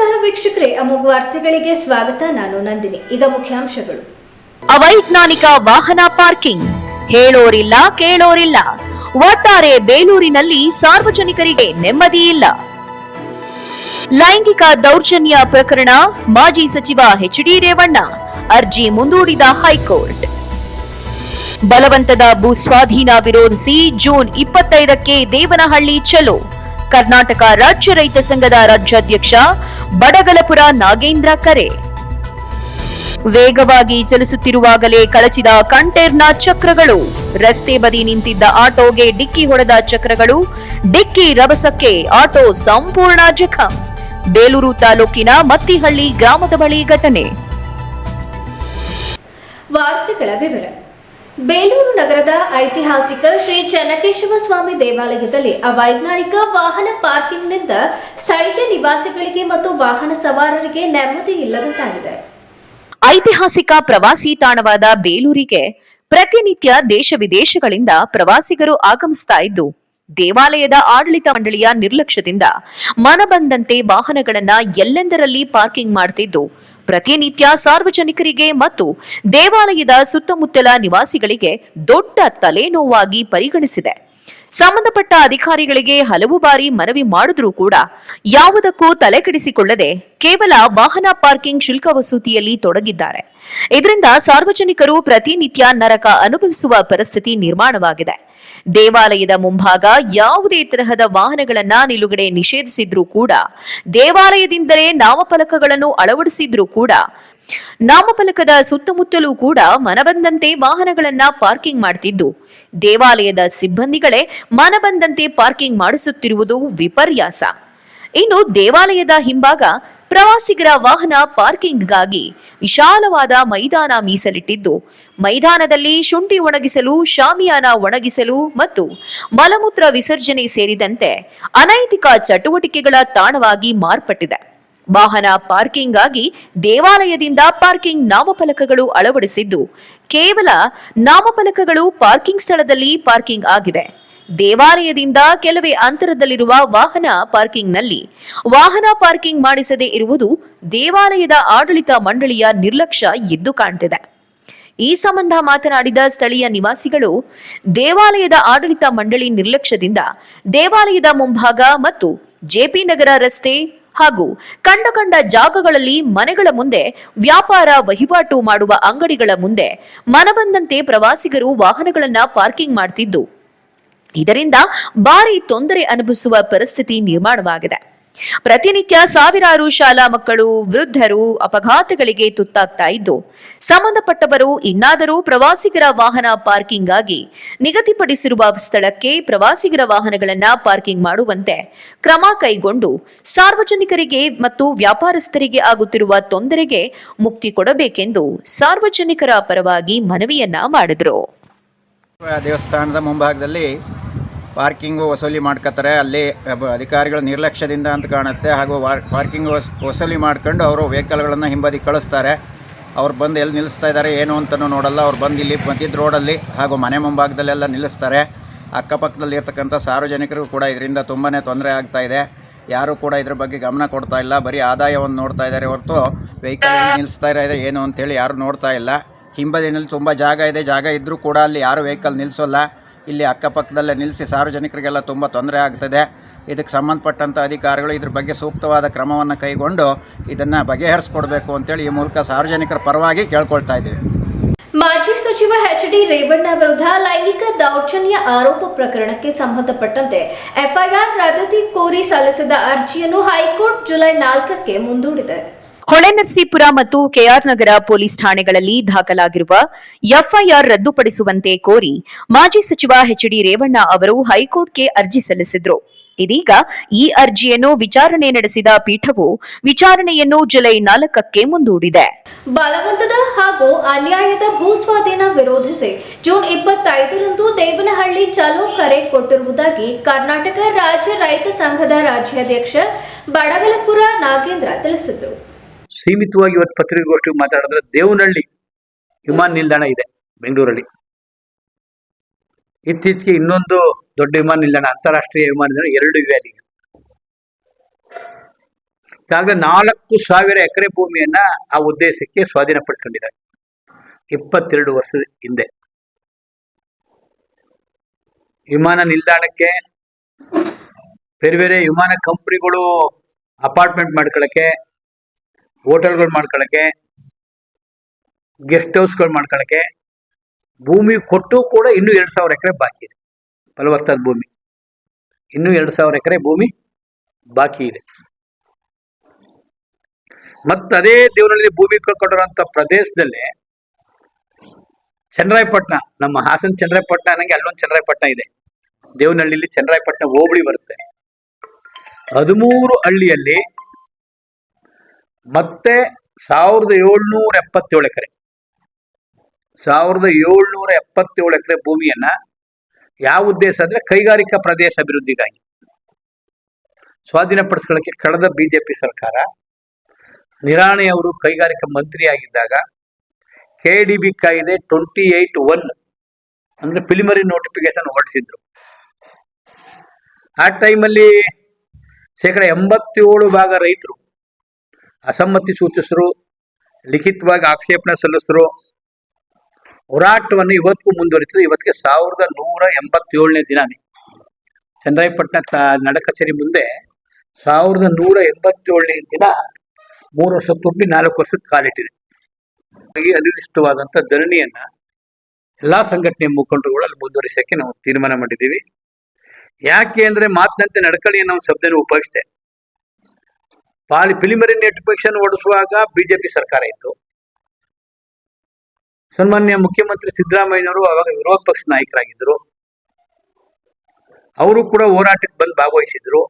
ನಮಸ್ಕಾರ ವೀಕ್ಷಕರೇ, ಅಮೋಘ ವಾರ್ತೆಗಳಿಗೆ ಸ್ವಾಗತ. ನಾನು ನಂದಿನಿ. ಈಗ ಮುಖ್ಯಾಂಶಗಳು. ಅವೈಜ್ಞಾನಿಕ ವಾಹನ ಪಾರ್ಕಿಂಗ್. ಹೇಳೋರಿಲ್ಲ, ಕೇಳೋರಿಲ್ಲ. ಒಟ್ಟಾರೆ ಬೇಲೂರಿನಲ್ಲಿ ಸಾರ್ವಜನಿಕರಿಗೆ ನೆಮ್ಮದಿ ಇಲ್ಲ. ಲೈಂಗಿಕ ದೌರ್ಜನ್ಯ ಪ್ರಕರಣ, ಮಾಜಿ ಸಚಿವ ಎಚ್ ಡಿ ರೇವಣ್ಣ, ಅರ್ಜಿ ಮುಂದೂಡಿದ ಹೈಕೋರ್ಟ್. ಬಲವಂತದ ಭೂ ಸ್ವಾಧೀನ ವಿರೋಧಿಸಿ ಜೂನ್ ಇಪ್ಪತ್ತೈದಕ್ಕೆ ದೇವನಹಳ್ಳಿ ಚಲೋ. ಕರ್ನಾಟಕ ರಾಜ್ಯ ರೈತ ಸಂಘದ ರಾಜ್ಯಾಧ್ಯಕ್ಷ ಬಡಗಲಪುರ ನಾಗೇಂದ್ರ ಕರೆ. ವೇಗವಾಗಿ ಚಲಿಸುತ್ತಿರುವಾಗಲೇ ಕಳಚಿದ ಕಂಟೇರ್ನ ಚಕ್ರಗಳು. ರಸ್ತೆ ಬದಿ ನಿಂತಿದ್ದ ಆಟೋಗೆ ಡಿಕ್ಕಿ ಹೊಡೆದ ಚಕ್ರಗಳು. ಡಿಕ್ಕಿ ರಭಸಕ್ಕೆ ಆಟೋ ಸಂಪೂರ್ಣ ಜಖಂ. ಬೇಲೂರು ತಾಲೂಕಿನ ಮತ್ತಿಹಳ್ಳಿ ಗ್ರಾಮದ ಬಳಿ ಘಟನೆ. ವಾರ್ತೆಗಳ ವಿವರ. ಬೇಲೂರು ನಗರದ ಐತಿಹಾಸಿಕ ಶ್ರೀ ಚನ್ನಕೇಶವ ಸ್ವಾಮಿ ದೇವಾಲಯದಲ್ಲಿ ಅವೈಜ್ಞಾನಿಕ ವಾಹನ ಪಾರ್ಕಿಂಗ್ನಿಂದ ಸ್ಥಳೀಯ ನಿವಾಸಿಗಳಿಗೆ ಮತ್ತು ವಾಹನ ಸವಾರರಿಗೆ ನೆಮ್ಮದಿ ಇಲ್ಲದಂತಾಗಿದೆ. ಐತಿಹಾಸಿಕ ಪ್ರವಾಸಿ ತಾಣವಾದ ಬೇಲೂರಿಗೆ ಪ್ರತಿನಿತ್ಯ ದೇಶ ವಿದೇಶಗಳಿಂದ ಪ್ರವಾಸಿಗರು ಆಗಮಿಸ್ತಾ ಇದ್ದು, ದೇವಾಲಯದ ಆಡಳಿತ ಮಂಡಳಿಯ ನಿರ್ಲಕ್ಷ್ಯದಿಂದ ಮನಬಂದಂತೆ ವಾಹನಗಳನ್ನ ಎಲ್ಲೆಂದರಲ್ಲಿ ಪಾರ್ಕಿಂಗ್ ಮಾಡ್ತಿದ್ದು ಪ್ರತಿನಿತ್ಯ ಸಾರ್ವಜನಿಕರಿಗೆ ಮತ್ತು ದೇವಾಲಯದ ಸುತ್ತಮುತ್ತಲ ನಿವಾಸಿಗಳಿಗೆ ದೊಡ್ಡ ತಲೆನೋವಾಗಿ ಪರಿಗಣಿಸಿದೆ. ಸಂಬಂಧಪಟ್ಟ ಅಧಿಕಾರಿಗಳಿಗೆ ಹಲವು ಬಾರಿ ಮನವಿ ಮಾಡಿದ್ರೂ ಕೂಡ ಯಾವುದಕ್ಕೂ ತಲೆಕೆಡಿಸಿಕೊಳ್ಳದೆ ಕೇವಲ ವಾಹನ ಪಾರ್ಕಿಂಗ್ ಶುಲ್ಕ ವಸೂತಿಯಲ್ಲಿ ತೊಡಗಿದ್ದಾರೆ. ಇದರಿಂದ ಸಾರ್ವಜನಿಕರು ಪ್ರತಿನಿತ್ಯ ನರಕ ಅನುಭವಿಸುವ ಪರಿಸ್ಥಿತಿ ನಿರ್ಮಾಣವಾಗಿದೆ. ದೇವಾಲಯದ ಮುಂಭಾಗ ಯಾವುದೇ ತರಹದ ವಾಹನಗಳನ್ನ ನಿಲುಗಡೆ ನಿಷೇಧಿಸಿದ್ರೂ ಕೂಡ, ದೇವಾಲಯದಿಂದಲೇ ನಾಮಫಲಕಗಳನ್ನು ಅಳವಡಿಸಿದ್ರೂ ಕೂಡ, ನಾಮಫಲಕದ ಸುತ್ತಮುತ್ತಲೂ ಕೂಡ ಮನಬಂದಂತೆ ವಾಹನಗಳನ್ನ ಪಾರ್ಕಿಂಗ್ ಮಾಡ್ತಿದ್ದು. ದೇವಾಲಯದ ಸಿಬ್ಬಂದಿಗಳೇ ಮನಬಂದಂತೆ ಪಾರ್ಕಿಂಗ್ ಮಾಡಿಸುತ್ತಿರುವುದು ವಿಪರ್ಯಾಸ. ಇನ್ನು ದೇವಾಲಯದ ಹಿಂಭಾಗ ಪ್ರವಾಸಿಗರ ವಾಹನ ಪಾರ್ಕಿಂಗ್ಗಾಗಿ ವಿಶಾಲವಾದ ಮೈದಾನ ಮೀಸಲಿಟ್ಟಿದ್ದು, ಮೈದಾನದಲ್ಲಿ ಶುಂಠಿ ಒಣಗಿಸಲು, ಶಾಮಿಯಾನ ಒಣಗಿಸಲು ಮತ್ತು ಮಲಮೂತ್ರ ವಿಸರ್ಜನೆ ಸೇರಿದಂತೆ ಅನೈತಿಕ ಚಟುವಟಿಕೆಗಳ ತಾಣವಾಗಿ ಮಾರ್ಪಟ್ಟಿದೆ. ವಾಹನ ಪಾರ್ಕಿಂಗ್ ಆಗಿ ದೇವಾಲಯದಿಂದ ಪಾರ್ಕಿಂಗ್ ನಾಮಫಲಕಗಳು ಅಳವಡಿಸಿದ್ದು, ಕೇವಲ ನಾಮಫಲಕಗಳು ಪಾರ್ಕಿಂಗ್ ಸ್ಥಳದಲ್ಲಿ ಪಾರ್ಕಿಂಗ್ ಆಗಿವೆ ದೇವಾಲಯದಿಂದ ಕೆಲವೇ ಅಂತರದಲ್ಲಿರುವ ವಾಹನ ಪಾರ್ಕಿಂಗ್ನಲ್ಲಿ. ವಾಹನ ಪಾರ್ಕಿಂಗ್ ಮಾಡಿಸದೇ ಇರುವುದು ದೇವಾಲಯದ ಆಡಳಿತ ಮಂಡಳಿಯ ನಿರ್ಲಕ್ಷ್ಯ ಎದ್ದು ಕಾಣ್ತಿದೆ. ಈ ಸಂಬಂಧ ಮಾತನಾಡಿದ ಸ್ಥಳೀಯ ನಿವಾಸಿಗಳು, ದೇವಾಲಯದ ಆಡಳಿತ ಮಂಡಳಿ ನಿರ್ಲಕ್ಷ್ಯದಿಂದ ದೇವಾಲಯದ ಮುಂಭಾಗ ಮತ್ತು ಜೆಪಿ ನಗರ ರಸ್ತೆ ಹಾಗೂ ಕಂಡ ಕಂಡ ಜಾಗಗಳಲ್ಲಿ ಮನೆಗಳ ಮುಂದೆ ವ್ಯಾಪಾರ ವಹಿವಾಟು ಮಾಡುವ ಅಂಗಡಿಗಳ ಮುಂದೆ ಮನಬಂದಂತೆ ಪ್ರವಾಸಿಗರು ವಾಹನಗಳನ್ನು ಪಾರ್ಕಿಂಗ್ ಮಾಡ್ತಿದ್ದು. ಇದರಿಂದ ಭಾರಿ ತೊಂದರೆ ಅನುಭವಿಸುವ ಪರಿಸ್ಥಿತಿ ನಿರ್ಮಾಣವಾಗಿದೆ. ಪ್ರತಿನಿತ್ಯ ಸಾವಿರಾರು ಶಾಲಾ ಮಕ್ಕಳು, ವೃದ್ಧರು ಅಪಘಾತಗಳಿಗೆ ತುತ್ತಾಗ್ತಾ ಇದ್ದು, ಸಂಬಂಧಪಟ್ಟವರು ಇನ್ನಾದರೂ ಪ್ರವಾಸಿಗರ ವಾಹನ ಪಾರ್ಕಿಂಗ್ ಆಗಿ ನಿಗದಿಪಡಿಸಿರುವ ಸ್ಥಳಕ್ಕೆ ಪ್ರವಾಸಿಗರ ವಾಹನಗಳನ್ನ ಪಾರ್ಕಿಂಗ್ ಮಾಡುವಂತೆ ಕ್ರಮ ಕೈಗೊಂಡು ಸಾರ್ವಜನಿಕರಿಗೆ ಮತ್ತು ವ್ಯಾಪಾರಸ್ಥರಿಗೆ ಆಗುತ್ತಿರುವ ತೊಂದರೆಗೆ ಮುಕ್ತಿ ಕೊಡಬೇಕೆಂದು ಸಾರ್ವಜನಿಕರ ಪರವಾಗಿ ಮನವಿಯನ್ನ ಮಾಡಿದರು. ದೇವಸ್ಥಾನದ ಮುಂಭಾಗದಲ್ಲಿ ಪಾರ್ಕಿಂಗು ವಸೂಲಿ ಮಾಡ್ಕೋತಾರೆ ಅಲ್ಲಿ ಅಧಿಕಾರಿಗಳು ನಿರ್ಲಕ್ಷ್ಯದಿಂದ ಅಂತ ಕಾಣುತ್ತೆ. ಹಾಗೂ ಪಾರ್ಕಿಂಗ್ ವಸ್, ವಸೂಲಿ ಮಾಡ್ಕೊಂಡು ಅವರು ವೆಹಿಕಲ್ಗಳನ್ನು ಹಿಂಬದಿ ಕಳಿಸ್ತಾರೆ. ಅವ್ರು ಬಂದು ಎಲ್ಲಿ ನಿಲ್ಲಿಸ್ತಾ ಇದ್ದಾರೆ ಏನು ಅಂತಲೂ ನೋಡಲ್ಲ. ಅವ್ರು ಬಂದು ಇಲ್ಲಿ ಮಧ್ಯದ ರೋಡಲ್ಲಿ ಹಾಗೂ ಮನೆ ಮುಂಭಾಗದಲ್ಲೆಲ್ಲ ನಿಲ್ಲಿಸ್ತಾರೆ. ಅಕ್ಕಪಕ್ಕದಲ್ಲಿ ಇರ್ತಕ್ಕಂಥ ಸಾರ್ವಜನಿಕರು ಕೂಡ ಇದರಿಂದ ತುಂಬಾ ತೊಂದರೆ ಆಗ್ತಾ ಇದೆ. ಯಾರೂ ಕೂಡ ಇದ್ರ ಬಗ್ಗೆ ಗಮನ ಕೊಡ್ತಾ ಇಲ್ಲ. ಬರೀ ಆದಾಯವನ್ನು ನೋಡ್ತಾ ಇದ್ದಾರೆ ಹೊರತು ವೆಹಿಕಲ್ ನಿಲ್ಲಿಸ್ತಾ ಇದ್ದಾರೆ ಏನು ಅಂತೇಳಿ ಯಾರು ನೋಡ್ತಾ ಇಲ್ಲ. ಹಿಂಬದಿನಲ್ಲಿ ತುಂಬ ಜಾಗ ಇದೆ. ಜಾಗ ಇದ್ದರೂ ಕೂಡ ಅಲ್ಲಿ ಯಾರು ವೆಹಿಕಲ್ ನಿಲ್ಲಿಸೋಲ್ಲ ಇಲ್ಲಿ ಅಕ್ಕಪಕ್ಕದಲ್ಲೇ ನಿಲ್ಲಿಸಿ ಸಾರ್ವಜನಿಕರಿಗೆಲ್ಲ ತುಂಬ ತೊಂದರೆ ಆಗ್ತದೆ. ಇದಕ್ಕೆ ಸಂಬಂಧಪಟ್ಟಂಥ ಅಧಿಕಾರಿಗಳು ಇದ್ರ ಬಗ್ಗೆ ಸೂಕ್ತವಾದ ಕ್ರಮವನ್ನು ಕೈಗೊಂಡು ಇದನ್ನು ಬಗೆಹರಿಸ್ಕೊಡ್ಬೇಕು ಅಂತೇಳಿ ಈ ಮೂಲಕ ಸಾರ್ವಜನಿಕರ ಪರವಾಗಿ ಕೇಳ್ಕೊಳ್ತಾ ಇದ್ದೀವಿ. ಮಾಜಿ ಸಚಿವ ಎಚ್ ಡಿ ರೇವಣ್ಣ ವಿರುದ್ಧ ಲೈಂಗಿಕ ದೌರ್ಜನ್ಯ ಆರೋಪ ಪ್ರಕರಣಕ್ಕೆ ಸಂಬಂಧಪಟ್ಟಂತೆ ಎಫ್ಐಆರ್ ರದ್ದತಿ ಕೋರಿ ಸಲ್ಲಿಸಿದ ಅರ್ಜಿಯನ್ನು ಹೈಕೋರ್ಟ್ ಜುಲೈ ನಾಲ್ಕಕ್ಕೆ ಮುಂದೂಡಿದೆ. ಹೊಳೆನರಸೀಪುರ ಮತ್ತು ಕೆಆರ್ ನಗರ ಪೊಲೀಸ್ ಠಾಣೆಗಳಲ್ಲಿ ದಾಖಲಾಗಿರುವ ಎಫ್ಐಆರ್ ರದ್ದುಪಡಿಸುವಂತೆ ಕೋರಿ ಮಾಜಿ ಸಚಿವ ಎಚ್ಡಿ ರೇವಣ್ಣ ಅವರು ಹೈಕೋರ್ಟ್ಗೆ ಅರ್ಜಿ ಸಲ್ಲಿಸಿದ್ರು. ಇದೀಗ ಈ ಅರ್ಜಿಯನ್ನು ವಿಚಾರಣೆ ನಡೆಸಿದ ಪೀಠವು ವಿಚಾರಣೆಯನ್ನು ಜುಲೈ ನಾಲ್ಕಕ್ಕೆ ಮುಂದೂಡಿದೆ. ಬಲವಂತದ ಹಾಗೂ ಅನ್ಯಾಯದ ಭೂಸ್ವಾಧೀನ ವಿರೋಧಿಸಿ ಜೂನ್ ಇಪ್ಪತ್ತೈದರಂದು ದೇವನಹಳ್ಳಿ ಚಲೋ ಕರೆ ಕೊಟ್ಟಿರುವುದಾಗಿ ಕರ್ನಾಟಕ ರಾಜ್ಯ ರೈತ ಸಂಘದ ರಾಜ್ಯಾಧ್ಯಕ್ಷ ಬಡಗಲಪುರ ನಾಗೇಂದ್ರ ತಿಳಿಸಿದರು. ಸೀಮಿತವಾಗಿ ಇವತ್ತು ಪತ್ರಿಕಾಗೋಷ್ಠಿಗೆ ಮಾತಾಡಿದ್ರೆ ದೇವನಹಳ್ಳಿ ವಿಮಾನ ನಿಲ್ದಾಣ ಇದೆ, ಬೆಂಗಳೂರಲ್ಲಿ. ಇತ್ತೀಚೆಗೆ ಇನ್ನೊಂದು ದೊಡ್ಡ ವಿಮಾನ ನಿಲ್ದಾಣ, ಅಂತಾರಾಷ್ಟ್ರೀಯ ವಿಮಾನ ನಿಲ್ದಾಣ, ಎರಡು ಇವೆ ಅಲ್ಲಿ. ಈಗಾಗಲೇ ನಾಲ್ಕು ಸಾವಿರ ಎಕರೆ ಭೂಮಿಯನ್ನ ಆ ಉದ್ದೇಶಕ್ಕೆ ಸ್ವಾಧೀನಪಡಿಸ್ಕೊಂಡಿದ್ದಾರೆ. ಇಪ್ಪತ್ತೆರಡು ವರ್ಷದ ಹಿಂದೆ. ವಿಮಾನ ನಿಲ್ದಾಣಕ್ಕೆ ಬೇರೆ ಬೇರೆ ವಿಮಾನ ಕಂಪ್ನಿಗಳು ಅಪಾರ್ಟ್ಮೆಂಟ್ ಮಾಡ್ಕೊಳಕ್ಕೆ ಹೋಟೆಲ್ಗಳು ಮಾಡ್ಕೊಳಕ್ಕೆ ಗೆಸ್ಟ್ ಹೌಸ್ಗಳು ಮಾಡ್ಕೊಳಕ್ಕೆ ಭೂಮಿ ಕೊಟ್ಟು ಕೂಡ ಇನ್ನೂ ಎರಡು ಸಾವಿರ ಎಕರೆ ಬಾಕಿ ಇದೆ. ಫಲವತ್ತಾದ ಭೂಮಿ. ಇನ್ನೂ ಎರಡು ಸಾವಿರ ಎಕರೆ ಭೂಮಿ ಬಾಕಿ ಇದೆ. ಮತ್ತೆ ಅದೇ ದೇವನಹಳ್ಳಿ ಭೂಮಿ ಕಳ್ಕೊಂಡಿರುವಂತ ಪ್ರದೇಶದಲ್ಲಿ ಚನ್ನರಾಯಪಟ್ಟಣ ನಮ್ಮ ಹಾಸನ ಚನ್ನರಾಯಪಟ್ಟಣ ಅನ್ನಂಗೆ ಅಲ್ಲೊಂದು ಚನ್ನರಾಯಪಟ್ಟಣ ಇದೆ. ದೇವನಹಳ್ಳಿಲಿ ಚನ್ನರಾಯಪಟ್ಟಣ ಹೋಬಳಿ ಬರುತ್ತೆ. ಹದಿಮೂರು ಹಳ್ಳಿಯಲ್ಲಿ ಮತ್ತೆ ಸಾವಿರದ ಏಳ್ನೂರ ಎಪ್ಪತ್ತೇಳು ಎಕರೆ. ಸಾವಿರದ ಏಳ್ನೂರ ಎಪ್ಪತ್ತೇಳು ಎಕರೆ ಭೂಮಿಯನ್ನ ಯಾವ ಉದ್ದೇಶ ಅಂದ್ರೆ ಕೈಗಾರಿಕಾ ಪ್ರದೇಶ ಅಭಿವೃದ್ಧಿಗಾಗಿ. ಸ್ವಾಧೀನಪಡಿಸ್ಕೊಳ್ಳಕ್ಕೆ ಕಳೆದ ಬಿಜೆಪಿ ಸರ್ಕಾರ ನಿರಾಣಿ ಅವರು ಕೈಗಾರಿಕಾ ಮಂತ್ರಿಯಾಗಿದ್ದಾಗ ಕೆ ಡಿ ಬಿ ಕಾಯ್ದೆ ಟ್ವೆಂಟಿ ಏಟ್ ಒನ್ ಅಂದ್ರೆ ಪ್ರಿಲಿಮರಿ ನೋಟಿಫಿಕೇಶನ್ ಹೊರಡಿಸಿದ್ರು. ಆ ಟೈಮಲ್ಲಿ ಶೇಕಡ ಎಂಬತ್ತೇಳು ಭಾಗ ರೈತರು ಅಸಮ್ಮತಿ ಸೂಚಿಸಿದ್ರು ಲಿಖಿತವಾಗಿ ಆಕ್ಷೇಪಣೆ ಸಲ್ಲಿಸಿದ್ರು ಹೋರಾಟವನ್ನು ಇವತ್ತಿಗೂ ಮುಂದುವರಿತದೆ. ಇವತ್ತಿಗೆ ಸಾವಿರದ ನೂರ ಎಂಬತ್ತೇಳನೇ ದಿನಾನೇ ಚನ್ನರಾಯಪಟ್ಟಣ ನಡ ಕಚೇರಿ ಮುಂದೆ ಸಾವಿರದ ನೂರ ಎಂಬತ್ತೇಳನೇ ದಿನ ಮೂರು ವರ್ಷ ತುಂಬಿ ನಾಲ್ಕು ವರ್ಷಕ್ಕೆ ಕಾಲಿಟ್ಟಿದೆ ಹಾಗಾಗಿ ಅನಿರ್ದಿಷ್ಟವಾದಂಥ ಧರಣಿಯನ್ನು ಎಲ್ಲ ಸಂಘಟನೆ ಮುಖಂಡರುಗಳು ಅಲ್ಲಿ ಮುಂದುವರಿಸೋಕ್ಕೆ ನಾವು ತೀರ್ಮಾನ ಮಾಡಿದ್ದೀವಿ. ಯಾಕೆ ಅಂದರೆ ಮಾತಿನಂತೆ ನಡ್ಕಳಿಯನ್ನು ನಾವು ಶಬ್ದನ ಉಪಯೋಗಿಸಿದೆ. ಪಾಲಿ ನೆಟ್ ನೋಟಿಫಿಕೇಶನ್ ಓಡಿಸುವಾಗ ಬಿಜೆಪಿ ಸರ್ಕಾರ ಇತ್ತು. ಸನ್ಮಾನ್ಯ ಮುಖ್ಯಮಂತ್ರಿ ಸಿದ್ದರಾಮಯ್ಯನವರು ಅವಾಗ ವಿರೋಧ ಪಕ್ಷ ನಾಯಕರಾಗಿದ್ದರು. ಅವರು ಕೂಡ ಹೋರಾಟಕ್ಕೆ ಬಂದು ಭಾಗವಹಿಸಿದ್ರು.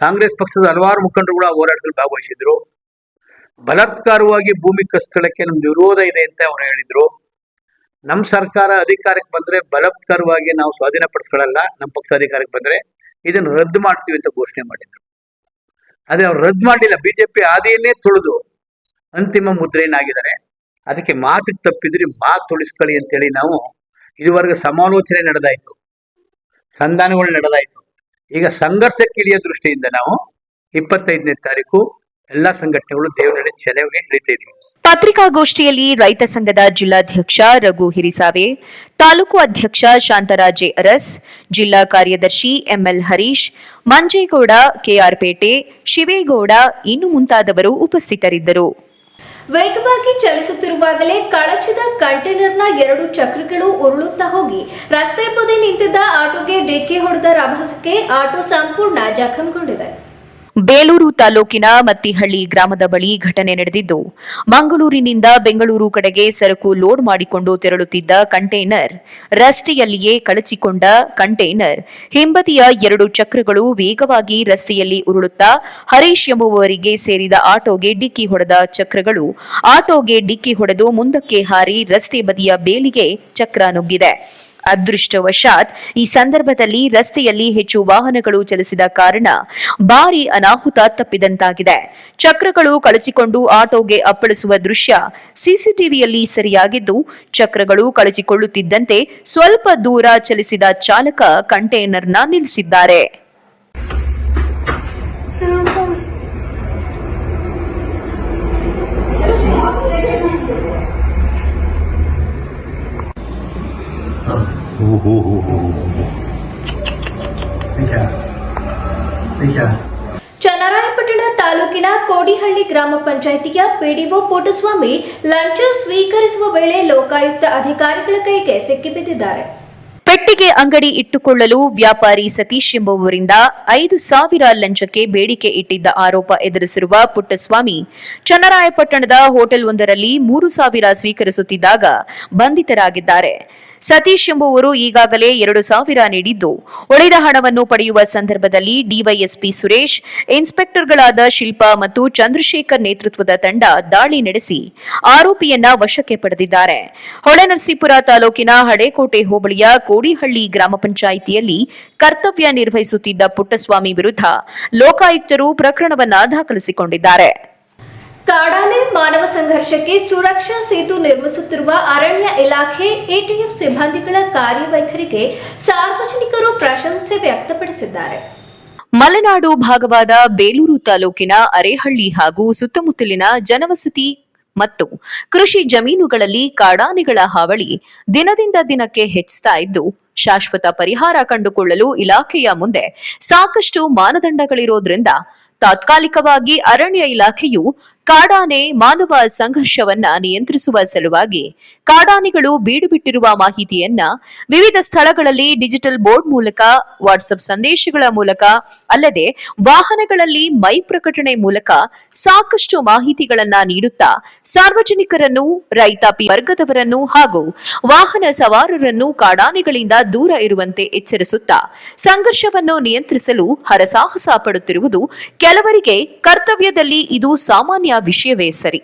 ಕಾಂಗ್ರೆಸ್ ಪಕ್ಷದ ಹಲವಾರು ಮುಖಂಡರು ಕೂಡ ಹೋರಾಟದಲ್ಲಿ ಭಾಗವಹಿಸಿದ್ರು. ಬಲಾತ್ಕಾರವಾಗಿ ಭೂಮಿ ಕಸ್ಕೊಳ್ಳಕ್ಕೆ ನಮ್ದು ವಿರೋಧ ಇದೆ ಅಂತ ಅವ್ರು ಹೇಳಿದ್ರು. ನಮ್ಮ ಸರ್ಕಾರ ಅಧಿಕಾರಕ್ಕೆ ಬಂದ್ರೆ ಬಲಾತ್ಕಾರವಾಗಿ ನಾವು ಸ್ವಾಧೀನಪಡಿಸ್ಕೊಳ್ಳಲ್ಲ. ನಮ್ಮ ಪಕ್ಷ ಅಧಿಕಾರಕ್ಕೆ ಬಂದ್ರೆ ಇದನ್ನು ರದ್ದು ಮಾಡ್ತೀವಿ ಅಂತ ಘೋಷಣೆ ಮಾಡಿದ್ರು. ಅದೇ ಅವ್ರು ರದ್ದು ಮಾಡಿಲ್ಲ ಬಿಜೆಪಿ ಆದಿಯನ್ನೇ ತುಳಿದು ಅಂತಿಮ ಮುದ್ರೆಯನ್ನಾಗಿದ್ದಾರೆ. ಅದಕ್ಕೆ ಮಾತಿಗೆ ತಪ್ಪಿದ್ರಿ ಮಾತು ತುಳಿಸ್ಕೊಳ್ಳಿ ಅಂತೇಳಿ ನಾವು ಇದುವರೆಗೂ ಸಮಾಲೋಚನೆ ನಡೆದಾಯ್ತು. ಸಂಧಾನಗಳು ನಡೆದಾಯ್ತು. ಈಗ ಸಂಘರ್ಷಕ್ಕೆ ಇಳಿಯೋ ದೃಷ್ಟಿಯಿಂದ ನಾವು ಇಪ್ಪತ್ತೈದನೇ ತಾರೀಕು ಎಲ್ಲ ಸಂಘಟನೆಗಳು ದೇವನಹಳ್ಳಿ ಚೆನ್ನೈಗೆ ಹಿಡಿತಾ ಇದ್ವಿ ಪತ್ರಿಕಾಗೋಷ್ಠಿಯಲ್ಲಿ ರೈತ ಸಂಘದ ಜಿಲ್ಲಾಧ್ಯಕ್ಷ ರಘು ಹಿರಿಸಾವೆ, ತಾಲೂಕು ಅಧ್ಯಕ್ಷ ಶಾಂತರಾಜೆ ಅರಸ್, ಜಿಲ್ಲಾ ಕಾರ್ಯದರ್ಶಿ ಎಂಎಲ್ ಹರೀಶ್, ಮಂಜೇಗೌಡ ಕೆಆರ್ಪೇಟೆ, ಶಿವೇಗೌಡ ಇನ್ನು ಮುಂತಾದವರು ಉಪಸ್ಥಿತರಿದ್ದರು. ವೇಗವಾಗಿ ಚಲಿಸುತ್ತಿರುವಾಗಲೇ ಕಳಚಿದ ಕಂಟೈನರ್ನ ಎರಡು ಚಕ್ರಗಳು ಉರುಳುತ್ತಾ ಹೋಗಿ, ರಸ್ತೆ ಬದಿ ನಿಂತಿದ್ದ ಆಟೋಗೆ ಡಿಕ್ಕಿ ಹೊಡೆದ ರಭಸಕ್ಕೆ ಆಟೋ ಸಂಪೂರ್ಣ ಜಖಂಗೊಂಡಿದೆ. ಬೇಲೂರು ತಾಲೂಕಿನ ಮತ್ತಿಹಳ್ಳಿ ಗ್ರಾಮದ ಬಳಿ ಘಟನೆ ನಡೆದಿದ್ದು, ಮಂಗಳೂರಿನಿಂದ ಬೆಂಗಳೂರು ಕಡೆಗೆ ಸರಕು ಲೋಡ್ ಮಾಡಿಕೊಂಡು ತೆರಳುತ್ತಿದ್ದ ಕಂಟೈನರ್ ರಸ್ತೆಯಲ್ಲಿಯೇ ಕಳಚಿಕೊಂಡ ಕಂಟೈನರ್. ಹಿಂಬದಿಯ ಎರಡು ಚಕ್ರಗಳು ವೇಗವಾಗಿ ರಸ್ತೆಯಲ್ಲಿ ಉರುಳುತ್ತಾ, ಹರೀಶ್ ಎಂಬುವವರಿಗೆ ಸೇರಿದ ಆಟೋಗೆ ಡಿಕ್ಕಿ ಹೊಡೆದ ಚಕ್ರಗಳು. ಆಟೋಗೆ ಡಿಕ್ಕಿ ಹೊಡೆದು ಮುಂದಕ್ಕೆ ಹಾರಿ ರಸ್ತೆ ಬದಿಯ ಬೇಲಿಗೆ ಚಕ್ರ ನುಗ್ಗಿದೆ. ಅದೃಷ್ಟವಶಾತ್ ಈ ಸಂದರ್ಭದಲ್ಲಿ ರಸ್ತೆಯಲ್ಲಿ ಹೆಚ್ಚು ವಾಹನಗಳು ಚಲಿಸಿದ ಕಾರಣ ಭಾರಿ ಅನಾಹುತ ತಪ್ಪಿದಂತಾಗಿದೆ. ಚಕ್ರಗಳು ಕಳಚಿಕೊಂಡು ಆಟೋಗೆ ಅಪ್ಪಳಿಸುವ ದೃಶ್ಯ ಸಿಸಿಟಿವಿಯಲ್ಲಿ ಸರಿಯಾಗಿದ್ದು, ಚಕ್ರಗಳು ಕಳಚಿಕೊಳ್ಳುತ್ತಿದ್ದಂತೆ ಸ್ವಲ್ಪ ದೂರ ಚಲಿಸಿದ ಚಾಲಕ ಕಂಟೈನರ್ನ ನಿಲ್ಲಿಸಿದ್ದಾರೆ. ಚನ್ನರಾಯಪಟ್ಟಣ ತಾಲೂಕಿನ ಕೋಡಿಹಳ್ಳಿ ಗ್ರಾಮ ಪಂಚಾಯಿತಿಯ ಪಿಡಿಒ ಪುಟ್ಟಸ್ವಾಮಿ ಲಂಚ ಸ್ವೀಕರಿಸುವ ವೇಳೆ ಲೋಕಾಯುಕ್ತ ಅಧಿಕಾರಿಗಳ ಕೈಗೆ ಸಿಕ್ಕಿಬಿದ್ದಿದ್ದಾರೆ ಪೆಟ್ಟಿಗೆ ಅಂಗಡಿ ಇಟ್ಟುಕೊಳ್ಳಲು ವ್ಯಾಪಾರಿ ಸತೀಶ್ ಎಂಬುವರಿಂದ ಐದು ಸಾವಿರ ಲಂಚಕ್ಕೆ ಬೇಡಿಕೆ ಇಟ್ಟಿದ್ದ ಆರೋಪ ಎದುರಿಸಿರುವ ಪುಟ್ಟಸ್ವಾಮಿ ಚನ್ನರಾಯಪಟ್ಟಣದ ಹೋಟೆಲ್ ಒಂದರಲ್ಲಿ ಮೂರು ಸಾವಿರ ಸ್ವೀಕರಿಸುತ್ತಿದ್ದಾಗ ಬಂಧಿತರಾಗಿದ್ದಾರೆ. ಸತೀಶ್ ಎಂಬುವರು ಈಗಾಗಲೇ ಎರಡು ಸಾವಿರ ನೀಡಿದ್ದು. ಉಳಿದ ಹಣವನ್ನು ಪಡೆಯುವ ಸಂದರ್ಭದಲ್ಲಿ ಡಿವೈಎಸ್ಪಿ ಸುರೇಶ್, ಇನ್ಸ್ಪೆಕ್ಟರ್ಗಳಾದ ಶಿಲ್ಪಾ ಮತ್ತು ಚಂದ್ರಶೇಖರ್ ನೇತೃತ್ವದ ತಂಡ ದಾಳಿ ನಡೆಸಿ ಆರೋಪಿಯನ್ನ ವಶಕ್ಕೆ ಪಡೆದಿದ್ದಾರೆ. ಹೊಳೆನರಸೀಪುರ ತಾಲೂಕಿನ ಹಳೇಕೋಟೆ ಹೋಬಳಿಯ ಕೋಡಿಹಳ್ಳಿ ಗ್ರಾಮ ಪಂಚಾಯಿತಿಯಲ್ಲಿ ಕರ್ತವ್ಯ ನಿರ್ವಹಿಸುತ್ತಿದ್ದ ಪುಟ್ಟಸ್ವಾಮಿ ವಿರುದ್ಧ ಲೋಕಾಯುಕ್ತರು ಪ್ರಕರಣವನ್ನ ದಾಖಲಿಸಿಕೊಂಡಿದ್ದಾರೆ. ಕಾಡಾನೆ ಮಾನವ ಸಂಘರ್ಷಕ್ಕೆ ಸುರಕ್ಷಾ ಸೇತು ನಿರ್ಮಿಸುತ್ತಿರುವ ಅರಣ್ಯ ಇಲಾಖೆ ಎಟಿಎಫ್ ಸಿಬ್ಬಂದಿಗಳ ಕಾರ್ಯವೈಖರಿಗೆ ಸಾರ್ವಜನಿಕರು ಪ್ರಶಂಸೆ ವ್ಯಕ್ತಪಡಿಸಿದ್ದಾರೆ. ಮಲೆನಾಡು ಭಾಗವಾದ ಬೇಲೂರು ತಾಲೂಕಿನ ಅರೇಹಳ್ಳಿ ಹಾಗೂ ಸುತ್ತಮುತ್ತಲಿನ ಜನವಸತಿ ಮತ್ತು ಕೃಷಿ ಜಮೀನುಗಳಲ್ಲಿ ಕಾಡಾನೆಗಳ ಹಾವಳಿ ದಿನದಿಂದ ದಿನಕ್ಕೆ ಹೆಚ್ಚುತ್ತಾ ಇದ್ದು, ಶಾಶ್ವತ ಪರಿಹಾರ ಕಂಡುಕೊಳ್ಳಲು ಇಲಾಖೆಯ ಮುಂದೆ ಸಾಕಷ್ಟು ಮಾನದಂಡಗಳಿರೋದ್ರಿಂದ ತಾತ್ಕಾಲಿಕವಾಗಿ ಅರಣ್ಯ ಇಲಾಖೆಯು ಕಾಡಾನೆ ಮಾನವ ಸಂಘರ್ಷವನ್ನ ನಿಯಂತ್ರಿಸುವ ಸಲುವಾಗಿ ಕಾಡಾನೆಗಳು ಬೀಡು ಬಿಟ್ಟಿರುವ ಮಾಹಿತಿಯನ್ನ ವಿವಿಧ ಸ್ಥಳಗಳಲ್ಲಿ ಡಿಜಿಟಲ್ ಬೋರ್ಡ್ ಮೂಲಕ, ವಾಟ್ಸಪ್ ಸಂದೇಶಗಳ ಮೂಲಕ, ಅಲ್ಲದೆ ವಾಹನಗಳಲ್ಲಿ ಮೈ ಪ್ರಕಟಣೆ ಮೂಲಕ ಸಾಕಷ್ಟು ಮಾಹಿತಿಗಳನ್ನ ನೀಡುತ್ತಾ ಸಾರ್ವಜನಿಕರನ್ನು ರೈತಾಪಿ ವರ್ಗದವರನ್ನು ಹಾಗೂ ವಾಹನ ಸವಾರರನ್ನು ಕಾಡಾನೆಗಳಿಂದ ದೂರ ಇರುವಂತೆ ಎಚ್ಚರಿಸುತ್ತಾ ಸಂಘರ್ಷವನ್ನು ನಿಯಂತ್ರಿಸಲು ಹರಸಾಹಸ ಪಡುತ್ತಿರುವುದು ಕೆಲವರಿಗೆ ಕರ್ತವ್ಯದಲ್ಲಿ ಇದು ಸಾಮಾನ್ಯ ವಿಷಯವೇ ಸರಿ.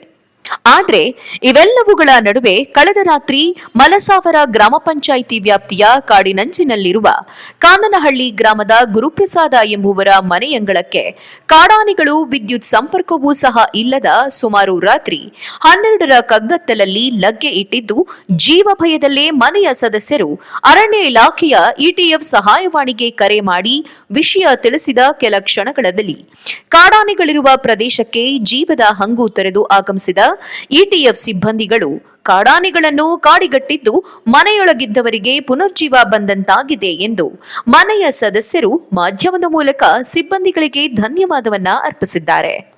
ಆದ್ರೆ ಇವೆಲ್ಲವುಗಳ ನಡುವೆ ಕಳೆದ ರಾತ್ರಿ ಮಲಸಾವರ ಗ್ರಾಮ ಪಂಚಾಯಿತಿ ವ್ಯಾಪ್ತಿಯ ಕಾಡಿನಂಚಿನಲ್ಲಿರುವ ಕಾನನಹಳ್ಳಿ ಗ್ರಾಮದ ಗುರುಪ್ರಸಾದ ಎಂಬುವರ ಮನೆಯಂಗಳಕ್ಕೆ ಕಾಡಾನೆಗಳು, ವಿದ್ಯುತ್ ಸಂಪರ್ಕವೂ ಸಹ ಇಲ್ಲದ ಸುಮಾರು ರಾತ್ರಿ ಹನ್ನೆರಡರ ಕಗ್ಗತ್ತಲಲ್ಲಿ ಲಗ್ಗೆ ಇಟ್ಟಿದ್ದು ಜೀವ ಭಯದಲ್ಲೇ ಮನೆಯ ಸದಸ್ಯರು ಅರಣ್ಯ ಇಲಾಖೆಯ ಇಟಿಎಫ್ ಸಹಾಯವಾಣಿಗೆ ಕರೆ ಮಾಡಿ ವಿಷಯ ತಿಳಿಸಿದ ಕೆಲ ಕ್ಷಣಗಳಲ್ಲಿ ಕಾಡಾನೆಗಳಿರುವ ಪ್ರದೇಶಕ್ಕೆ ಜೀವದ ಹಂಗು ತೆರೆದು ಆಗಮಿಸಿದ ಇಟಿಎಫ್ ಸಿಬ್ಬಂದಿಗಳು ಕಾಡಾನೆಗಳನ್ನು ಕಾಡಿಗಟ್ಟಿದ್ದು ಮನೆಯೊಳಗಿದ್ದವರಿಗೆ ಪುನರ್ಜೀವ ಬಂದಂತಾಗಿದೆ ಎಂದು ಮನೆಯ ಸದಸ್ಯರು ಮಾಧ್ಯಮದ ಮೂಲಕ ಸಿಬ್ಬಂದಿಗಳಿಗೆ ಧನ್ಯವಾದವನ್ನ ಅರ್ಪಿಸಿದ್ದಾರೆ.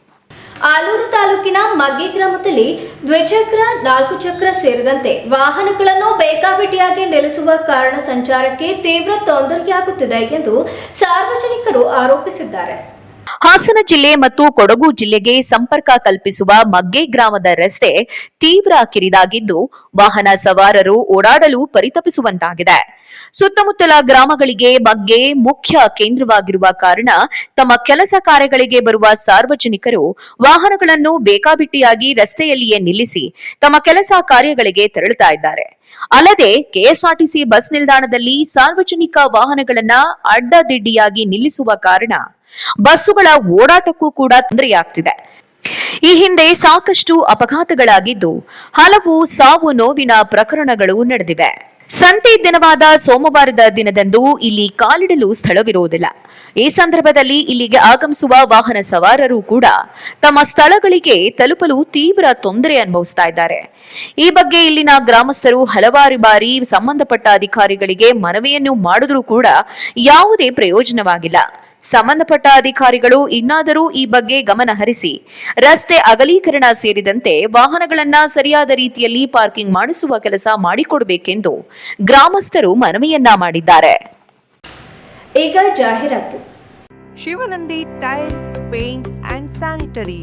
ಆಲೂರು ತಾಲೂಕಿನ ಮಗ್ಗಿ ಗ್ರಾಮದಲ್ಲಿ ದ್ವಿಚಕ್ರ, ನಾಲ್ಕು ಚಕ್ರ ಸೇರಿದಂತೆ ವಾಹನಗಳನ್ನು ಬೇಕಾಬಿಟ್ಟಿಯಾಗಿ ನೆಲೆಸುವ ಕಾರಣ ಸಂಚಾರಕ್ಕೆ ತೀವ್ರ ತೊಂದರೆಯಾಗುತ್ತಿದೆ ಎಂದು ಸಾರ್ವಜನಿಕರು ಆರೋಪಿಸಿದ್ದಾರೆ. ಹಾಸನ ಜಿಲ್ಲೆ ಮತ್ತು ಕೊಡಗು ಜಿಲ್ಲೆಗೆ ಸಂಪರ್ಕ ಕಲ್ಪಿಸುವ ಮಗ್ಗೆ ಗ್ರಾಮದ ರಸ್ತೆ ತೀವ್ರ ಕಿರಿದಾಗಿದ್ದು ವಾಹನ ಸವಾರರು ಓಡಾಡಲು ಪರಿತಪಿಸುವಂತಾಗಿದೆ. ಸುತ್ತಮುತ್ತಲ ಗ್ರಾಮಗಳಿಗೆ ಮಗ್ಗೆ ಮುಖ್ಯ ಕೇಂದ್ರವಾಗಿರುವ ಕಾರಣ ತಮ್ಮ ಕೆಲಸ ಕಾರ್ಯಗಳಿಗೆ ಬರುವ ಸಾರ್ವಜನಿಕರು ವಾಹನಗಳನ್ನು ಬೇಕಾಬಿಟ್ಟಿಯಾಗಿ ರಸ್ತೆಯಲ್ಲಿಯೇ ನಿಲ್ಲಿಸಿ ತಮ್ಮ ಕೆಲಸ ಕಾರ್ಯಗಳಿಗೆ ತೆರಳುತ್ತಾ ಇದ್ದಾರೆ. ಅಲ್ಲದೆ ಕೆಎಸ್ಆರ್ಟಿಸಿ ಬಸ್ ನಿಲ್ದಾಣದಲ್ಲಿ ಸಾರ್ವಜನಿಕ ವಾಹನಗಳನ್ನ ಅಡ್ಡದಿಡ್ಡಿಯಾಗಿ ನಿಲ್ಲಿಸುವ ಕಾರಣ ಬಸ್ಸುಗಳ ಓಡಾಟಕ್ಕೂ ಕೂಡ ತೊಂದರೆಯಾಗ್ತಿದೆ. ಈ ಹಿಂದೆ ಸಾಕಷ್ಟು ಅಪಘಾತಗಳಾಗಿದ್ದು, ಹಲವು ಸಾವು ನೋವಿನ ಪ್ರಕರಣಗಳು ನಡೆದಿವೆ. ಸಂತೆ ದಿನವಾದ ಸೋಮವಾರದ ದಿನದಂದು ಇಲ್ಲಿ ಕಾಲಿಡಲು ಸ್ಥಳವಿರುವುದಿಲ್ಲ. ಈ ಸಂದರ್ಭದಲ್ಲಿ ಇಲ್ಲಿಗೆ ಆಗಮಿಸುವ ವಾಹನ ಸವಾರರು ಕೂಡ ತಮ್ಮ ಸ್ಥಳಗಳಿಗೆ ತಲುಪಲು ತೀವ್ರ ತೊಂದರೆ ಅನುಭವಿಸ್ತಾ ಇದ್ದಾರೆ. ಈ ಬಗ್ಗೆ ಇಲ್ಲಿನ ಗ್ರಾಮಸ್ಥರು ಹಲವಾರು ಬಾರಿ ಸಂಬಂಧಪಟ್ಟ ಅಧಿಕಾರಿಗಳಿಗೆ ಮನವಿಯನ್ನು ಮಾಡಿದ್ರೂ ಕೂಡ ಯಾವುದೇ ಪ್ರಯೋಜನವಾಗಿಲ್ಲ. ಸಂಬಂಧಪಟ್ಟ ಅಧಿಕಾರಿಗಳು ಇನ್ನಾದರೂ ಈ ಬಗ್ಗೆ ಗಮನ ಹರಿಸಿ. ರಸ್ತೆ ಅಗಲೀಕರಣ ಸೇರಿದಂತೆ ವಾಹನಗಳನ್ನ ಸರಿಯಾದ ರೀತಿಯಲ್ಲಿ ಪಾರ್ಕಿಂಗ್ ಮಾಡಿಸುವ ಕೆಲಸ ಮಾಡಿಕೊಡಬೇಕೆಂದು ಗ್ರಾಮಸ್ಥರು ಮನವಿಯನ್ನ ಮಾಡಿದ್ದಾರೆ. ಈಗ ಜಾಹೀರಾತು. Shivanandi tiles paints and sanitary.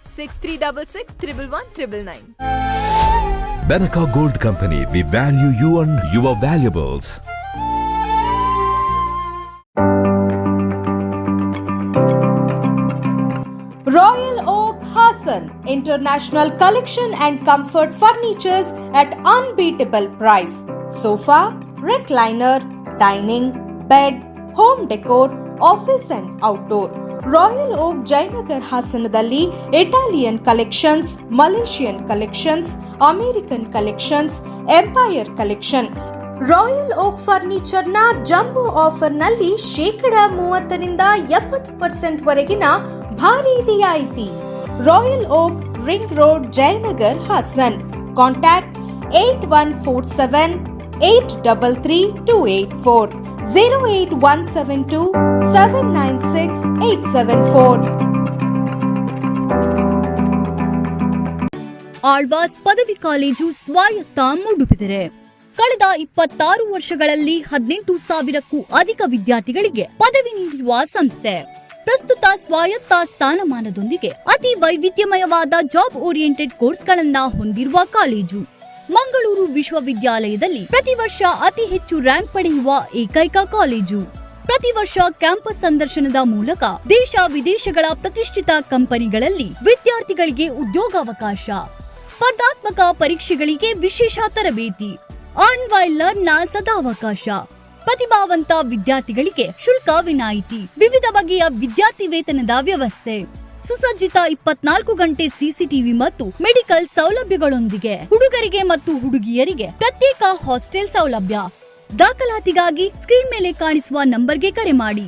Six three double six triple one triple nine. Benaka Gold Company, we value you and your valuables. Royal Oak Hassan International Collection and Comfort Furnitures at unbeatable price. Sofa, recliner, dining, bed, home decor, office and outdoor Royal Oak Jayanagar ಹಾಸನದಲ್ಲಿ Italian collections, Malaysian collections, American collections, empire collection. Royal Oak ಫರ್ನಿಚರ್ನ jumbo ಆಫರ್ನಲ್ಲಿ ಶೇಕಡ ಮೂವತ್ತರಿಂದ ಎಪ್ಪತ್ತು percent ವರೆಗಿನ ಭಾರಿ ರಿಯಾಯಿತಿ. Royal Oak ring road, Jayanagar, Hassan. Contact eight one four seven eight double three two eight four. Four Alvas ಪದವಿ college ಸ್ವಾಯತ್ತ ಮೂಡುಬಿದಿರೆ ಕಳೆದ ಇಪ್ಪತ್ತಾರು ವರ್ಷಗಳಲ್ಲಿ ಹದಿನೆಂಟು ಸಾವಿರಕ್ಕೂ ಅಧಿಕ ವಿದ್ಯಾರ್ಥಿಗಳಿಗೆ ಪದವಿ ನೀಡಿರುವ ಸಂಸ್ಥೆ. ಪ್ರಸ್ತುತ ಸ್ವಾಯತ್ತ ಸ್ಥಾನಮಾನದೊಂದಿಗೆ ಅತಿ ವೈವಿಧ್ಯಮಯವಾದ ಜಾಬ್ ಓರಿಯೆಂಟೆಡ್ ಕೋರ್ಸ್ಗಳನ್ನ ಹೊಂದಿರುವ ಕಾಲೇಜು. ಮಂಗಳೂರು ವಿಶ್ವವಿದ್ಯಾಲಯದಲ್ಲಿ ಪ್ರತಿ ವರ್ಷ ಅತಿ ಹೆಚ್ಚು ರ್ಯಾಂಕ್ ಪಡೆಯುವ ಏಕೈಕ ಕಾಲೇಜು. ಪ್ರತಿ ವರ್ಷ ಕ್ಯಾಂಪಸ್ ಸಂದರ್ಶನದ ಮೂಲಕ ದೇಶ ವಿದೇಶಗಳ ಪ್ರತಿಷ್ಠಿತ ಕಂಪನಿಗಳಲ್ಲಿ ವಿದ್ಯಾರ್ಥಿಗಳಿಗೆ ಉದ್ಯೋಗಾವಕಾಶ. ಸ್ಪರ್ಧಾತ್ಮಕ ಪರೀಕ್ಷೆಗಳಿಗೆ ವಿಶೇಷ ತರಬೇತಿ. ಆನ್ ಲರ್ನ್ನ ಸದಾವಕಾಶ. ಪ್ರತಿಭಾವಂತ ವಿದ್ಯಾರ್ಥಿಗಳಿಗೆ ಶುಲ್ಕ ವಿನಾಯಿತಿ. ವಿವಿಧ ಬಗೆಯ ವಿದ್ಯಾರ್ಥಿ ವೇತನದ ವ್ಯವಸ್ಥೆ. ಸುಸಜ್ಜಿತ ಇಪ್ಪತ್ನಾಲ್ಕು ಗಂಟೆ ಸಿಸಿಟಿವಿ ಮತ್ತು ಮೆಡಿಕಲ್ ಸೌಲಭ್ಯಗಳೊಂದಿಗೆ ಹುಡುಗರಿಗೆ ಮತ್ತು ಹುಡುಗಿಯರಿಗೆ ಪ್ರತ್ಯೇಕ ಹಾಸ್ಟೆಲ್ ಸೌಲಭ್ಯ. ದಾಖಲಾತಿಗಾಗಿ ಸ್ಕ್ರೀನ್ ಮೇಲೆ ಕಾಣಿಸುವ ನಂಬರ್ಗೆ ಕರೆ ಮಾಡಿ.